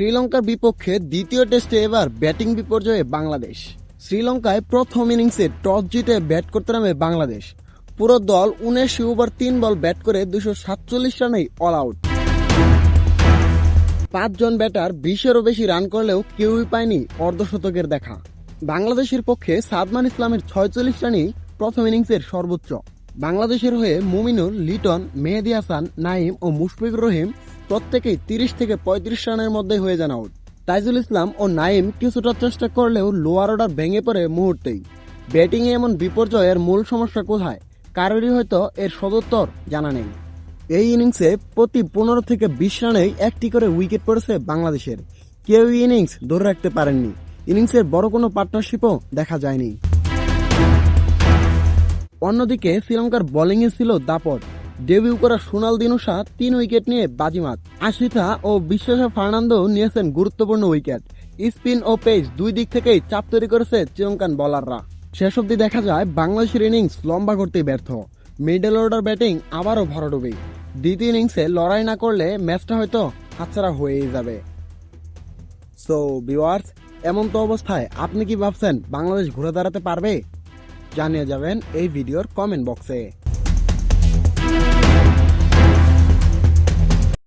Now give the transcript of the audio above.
শ্রীলঙ্কার বিপক্ষে দ্বিতীয় টেস্টে এবার ব্যাটিং বিপর্যয়ে বাংলাদেশ। শ্রীলঙ্কায় প্রথম ইনিংসে টস জিতে ব্যাট করতে নামে বাংলাদেশ। পুরো দল উনিশ ওভার তিন বল ব্যাট করে দুশো সাতচল্লিশ রানেই অল আউট পাঁচজন ব্যাটার বিশেরও বেশি রান করলেও কেউই পায়নি অর্ধশতকের দেখা। বাংলাদেশের পক্ষে সাদমান ইসলামের ছয়চল্লিশ রানই প্রথম ইনিংসের সর্বোচ্চ। বাংলাদেশের হয়ে মুমিনুল লিটন, মেহেদি হাসান নাইম ও মুশফিকুর রহিম প্রত্যেকেই তিরিশ থেকে পঁয়ত্রিশ রানের মধ্যে হয়ে যান আউট। তাইজুল ইসলাম ও নাইম কিছুটা চেষ্টা করলেও লোয়ার অর্ডার ভেঙে পড়ে মুহূর্তেই। ব্যাটিংয়ে এমন বিপর্যয়ের মূল সমস্যা কোথায়, কারোরই হয়তো এর সদুত্তর জানা নেই। এই ইনিংসে প্রতি পনেরো থেকে বিশ রানেই একটি করে উইকেট পড়েছে বাংলাদেশের। কেউ ইনিংস ধরে রাখতে পারেননি। ইনিংসের বড় কোনো পার্টনারশিপও দেখা যায়নি। অন্যদিকে শ্রীলঙ্কার বোলিংয়ে ছিল দাপট। ডেবিউ করা সোনাল দিনুসা তিন উইকেট নিয়ে বাজিমাত। আশিথা ও বিশ্বাসা ফার্নান্দো নিয়েছেন গুরুত্বপূর্ণ উইকেট স্পিন ও পেস দুই দিক থেকেই চাপ তৈরি করেছে শ্রীলঙ্কান বোলাররা শেষ অব্দি দেখা যায়, বাংলাদেশের ইনিংস লম্বা করতে ব্যর্থ। মিডল অর্ডার ব্যাটিং আবারও ভরাডুবি। দ্বিতীয় ইনিংসে লড়াই না করলে ম্যাচটা হয়তো হাতছাড়া হয়েই যাবে। সো ভিউয়ার্স এমন তো অবস্থায় আপনি কি ভাবছেন, বাংলাদেশ ঘুরে দাঁড়াতে পারবে? জানিয়ে যাবেন এই ভিডিওর কমেন্ট বক্সে